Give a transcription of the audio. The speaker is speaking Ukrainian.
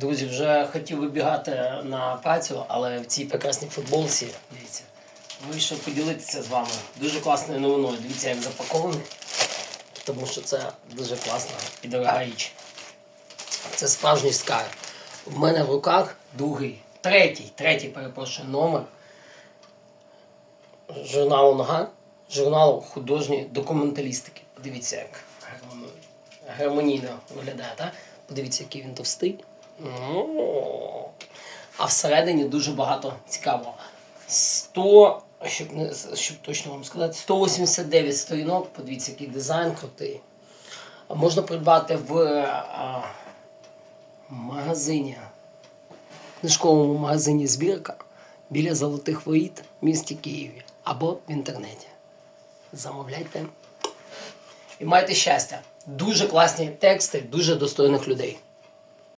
Друзі, вже хотів вибігати на працю, але в цій прекрасній футболці, дивіться, вийшов поділитися з вами дуже класною новиною. Дивіться, як запакований, тому що це дуже класна і дорога річ. Це справжній скарб. В мене в руках другий, третій, третій, перепрошую, номер журналу Нога, журналу художньої документалістики. Подивіться, як гармонійно виглядає, так? Подивіться, який він товстий. А всередині дуже багато цікавого. 100, щоб, не, щоб точно вам сказати, 189 сторінок. Подивіться, який дизайн крутий. Можна придбати в а, магазині, книжковому магазині Збірка біля Золотих Воріт в місті Києві або в інтернеті. Замовляйте. І майте щастя. Дуже класні тексти, дуже достойних людей.